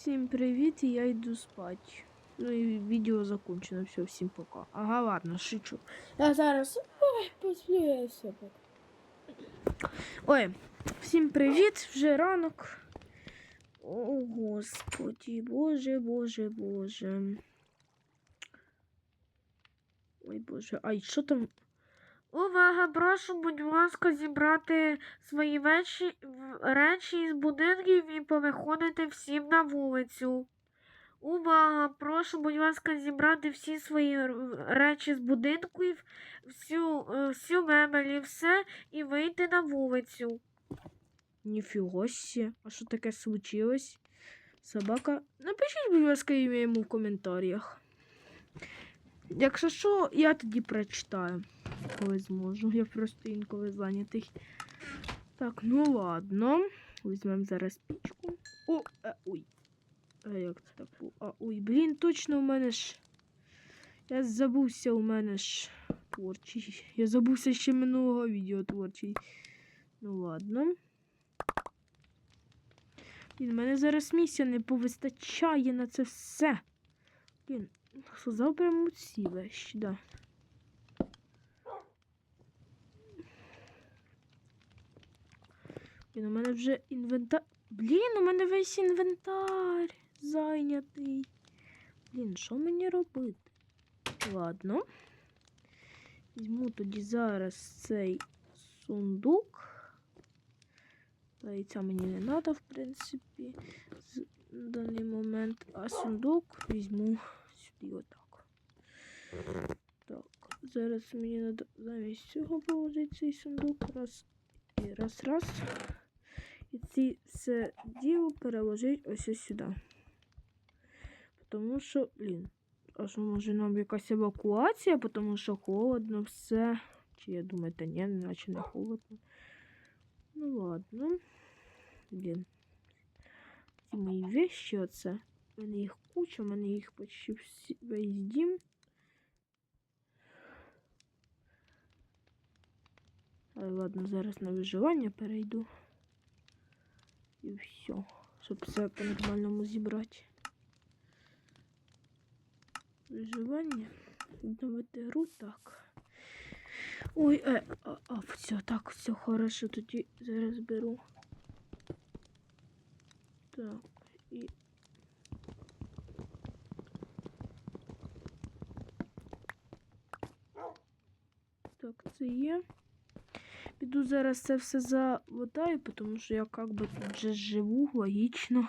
Всім привіт, я йду спати. Ну і відео закончено. Все, всім пока. Ага, ладно, шучу. Я зараз ой, посплююся. Ой, всім привіт, вже ранок. О, господі, боже, боже, боже. Ой, боже, ай, що там? Увага, прошу, будь ласка, зібрати свої речі, речі із будинків і повиходити всім на вулицю. Увага! Прошу, будь ласка, зібрати всі свої речі з будинків, всю, е, всю мебель і все, і вийти на вулицю. Ніфіга сі. А що таке случилось? Собака. Напишіть, будь ласка, ім'я йому в коментарях. Якщо що, я тоді прочитаю, коли зможу. Я просто інколи зайнятий. Так, ну ладно. Візьмемо зараз пічку. О, е, ой. А як це так? А, ой, блін, точно у мене ж. Я забувся у мене ж творчий. Я забувся ще минулого відео творчий. Ну ладно. Блін, мене зараз місця не повистачає на це все. Блін, сказав прямо ці вещі, да. Блін, у мене вже інвентар. Блін, у мене весь інвентар зайнятий. Блін, що мені робити? Ладно. Візьму тоді зараз цей сундук. Та і мені не треба, в принципі, на даний момент. А сундук візьму сюди отак. Так, зараз мені треба замість цього положити цей сундук. Раз і раз, раз. І ці все діло переложить ось ось сюди. Тому що, блін, а що може нам якась евакуація, тому що холодно все. Чи я думаю, та ні, наче не холодно. Ну ладно. Блін. Ці мої вещі оце. У мене їх куча, у мене їх почти всі весь дім. Але ладно, зараз на виживання перейду. І все. Щоб все по-нормальному зібрати. Виживання. Відновити гру так. Ой, е, а, а, все, так, все хорошо, тоді зараз беру. Так, і. Так, це є. Піду зараз це все заводаю, тому що я як би тут вже живу, логічно.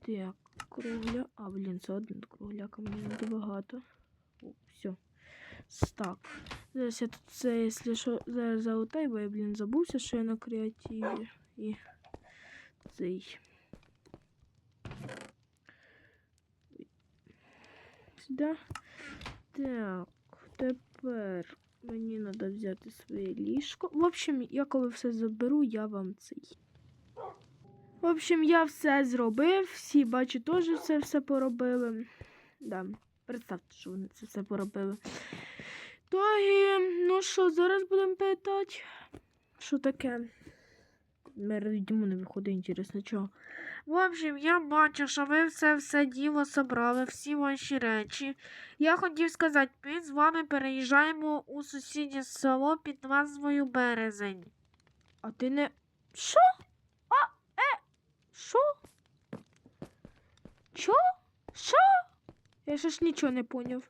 Так, кругля. А, блін, це один кругляка, мені не багато. О, все. Так. Зараз я тут це, якщо що, зараз залутаю, бо я, блін, забувся, що я на креативі. І цей. Сюди. Так, тепер мені треба взяти своє ліжко. В общем, я коли все заберу, я вам цей. В общем, я все зробив. Всі, бачу, теж це все поробили. Да. Представте, що вони це все поробили. То і, ну що, зараз будемо питати. Що таке? Ми йдемо не виходить, інтересно, чого. В общем, я бачу, що ви все все діло собрали, всі ваші речі. Я хотів сказати, ми з вами переїжджаємо у сусіднє село під назвою Березень. А ти не. Що? А, е? Що? Що? Що? Я ще ж нічого не поняв.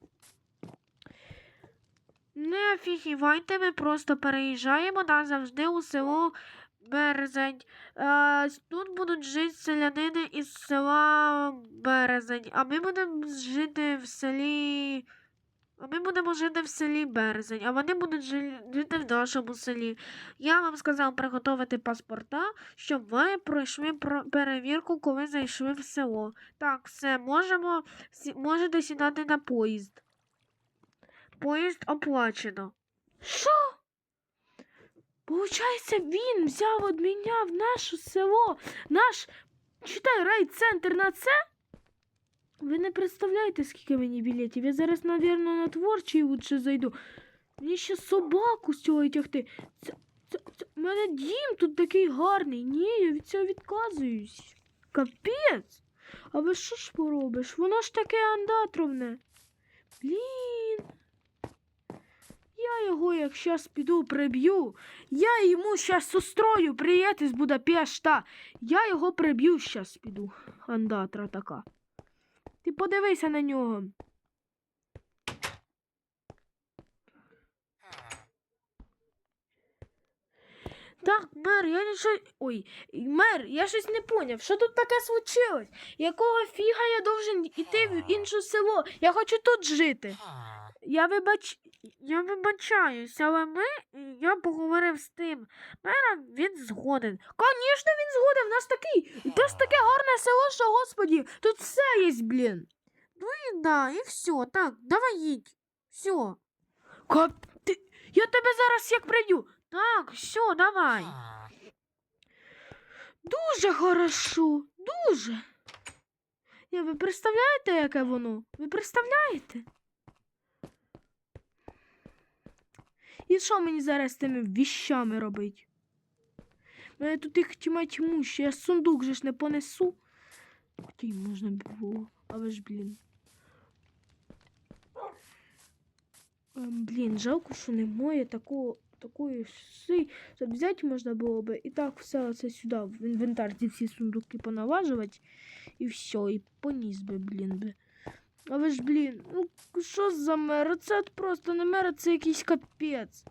Не офігівайте, ми просто переїжджаємо назавжди у село Березень. Е, тут будуть жити селянини із села Березень, а ми будемо жити в селі. А ми будемо жити в селі Березень, а вони будуть жити в нашому селі. Я вам сказав приготувати паспорта, щоб ви пройшли про- перевірку, коли зайшли в село. Так, все, можемо, можете сідати на поїзд. Поїзд оплачено. Що? Получається, він взяв, обміняв наше село, наш, читай, райцентр на це? Ви не представляєте, скільки мені білетів. Я зараз, напевно, на творчий лучше зайду. Мені ще собаку з цього тягти. Це, це, це, у мене дім тут такий гарний. Ні, я від цього відказуюсь. Капець. А ви що ж поробиш? Воно ж таке андатровне. Блін. Я його, як щас піду, приб'ю. Я йому щас устрою приїти з Будапешта. Я його приб'ю щас піду. Андатра така. Ти подивися на нього. Так, мер, я нічого. Ой, мер, я щось не поняв. Що тут таке случилось? Якого фіга я должен іти в інше село? Я хочу тут жити. Я вибач... я вибачаюсь, але ми. Я поговорив з тим мером, він згоден. Звісно, він згоден. У нас такий. У нас таке гарне село, що господі, тут все є, блін. Ну і да, і все. Так, давай їдь. Все. Кап... Ти... Я тебе зараз як прийду. Так, все, давай. Дуже хорошо, дуже. Я, ви представляєте, яке воно? Ви представляєте? І що мені зараз з тими віщами робить? Мене тут їх тьма тьму, ще я сундук же ж не понесу. Хоча й можна було, але ж, блін. Ем, блін, жалко, що немає такого, такої си, щоб взяти можна було би і так все це сюди в інвентар ці всі сундуки понаважувати і все, і поніс би, блін би. Але ж, блін, ну що за мер? Це просто не мер, а це якийсь капець.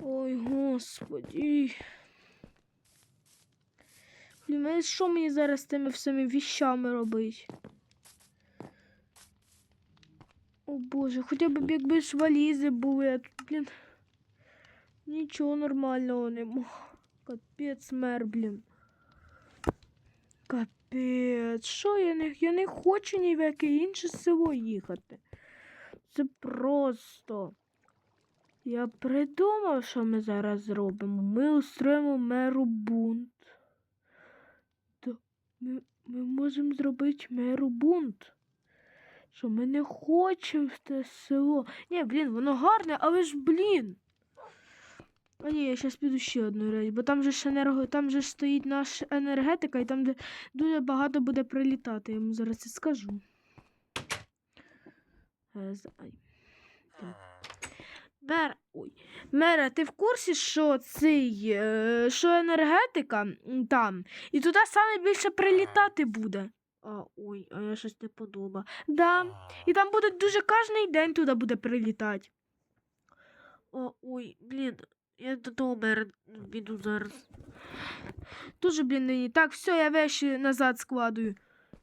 Ой, господі. Блін, що мені зараз з тими всіми віщами робить? О боже, хоча б якби ж валізи були, а тут, блін. Нічого нормального нема. Капець мер, блін. Капець, що я не, я не хочу ні в яке інше село їхати. Це просто. Я придумав, що ми зараз зробимо. Ми устроїмо меру бунт. То ми, ми можемо зробити меру бунт. Що ми не хочемо в те село. Ні, блін, воно гарне, але ж, блін. А ні, я зараз піду ще одну речь, бо там же ж енерго, там же ж стоїть наша енергетика, і там де дуже багато буде прилітати. Я йому зараз це скажу. Е, з- ай. Так. Мер, ой. Мера, ти в курсі, що цей, е, що енергетика там, і туди саме більше прилітати буде. А, ой, а я щось не подумав. Да, і там буде дуже кожний день туди буде прилітати. О, ой, блін, я додому піду зараз. Дуже, блін, нині. Так, все, я вещи назад складую.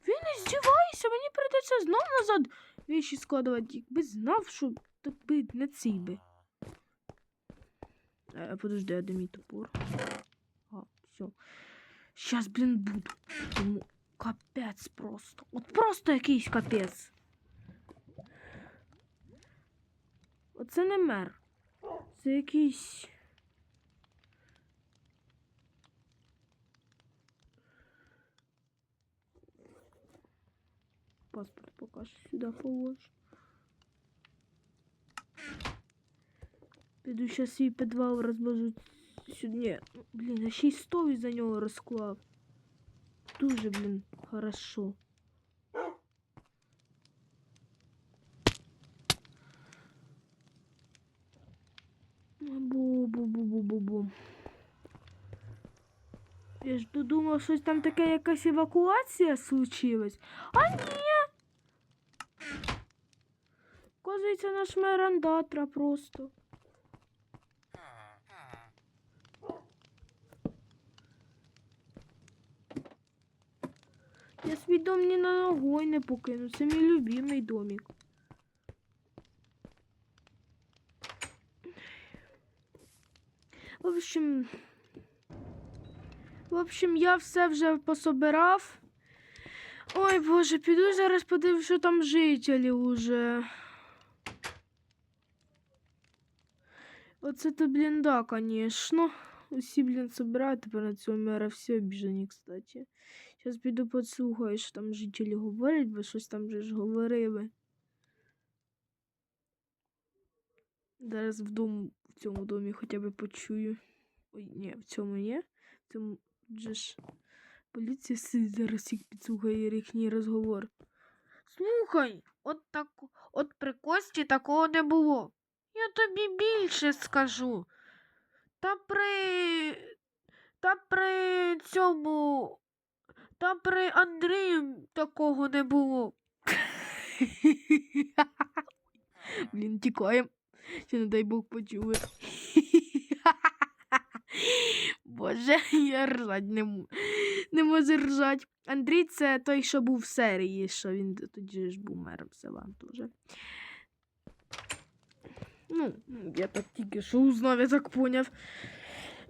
Він не здівається, мені прийдеться знов назад вещи складувати. Якби знав, що так не цей би. Е, подожди, а де мій топор? А, все. Щас, блін, буду. Тому капець просто. От просто якийсь капець. Оце не мер. Це якийсь. Паспорт покажу сюди положу. Піду ще свій підвал розложу сюди. Ні, ну, блін, я ще й стові за нього розклав. Дуже, блін, хорошо. Бу-бу-бу-бу-бу-бу. Я ж додумав, щось там таке якась евакуація случилась. А ні. Оказується, наш мер просто. Я свій дом ні на ногой не покину. Це мій любимий домик. В общем, в общем, я все вже пособирав. Ой, Боже, піду зараз подивлюсь, що там жителі уже. Оце то, блін, да, конечно. Усі, блін, собирають тепер на цього мера всі обіжені, кстати. Зараз піду послухаю, що там жителі говорять, бо щось там вже ж говорили. Зараз в дому, в цьому домі хоча б почую. Ой, ні, в цьому є. В цьому же ж Поліція сидить зараз всіх підслухає їхній розговор. Слухай, от так, от при Кості такого не було. Я тобі більше скажу. Та при. Та при цьому. Та при Андрію такого не було. Блін, тікаємо. Ще не дай Бог почує. Боже, я ржать не, м- не можу ржать. Андрій це той, що був в серії, що він тоді ж був мером села теж. Ну, я так тільки що узнав, я так поняв.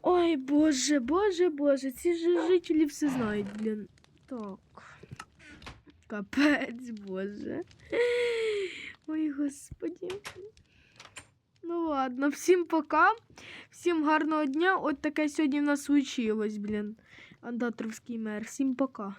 Ой, боже, боже, боже, ці ж жителі все знають, блін. Так. Капець, боже. Ой, господі. Ну ладно, всім пока. Всім гарного дня. От таке сьогодні в нас случилось, блін. Андатровський мер. Всім пока.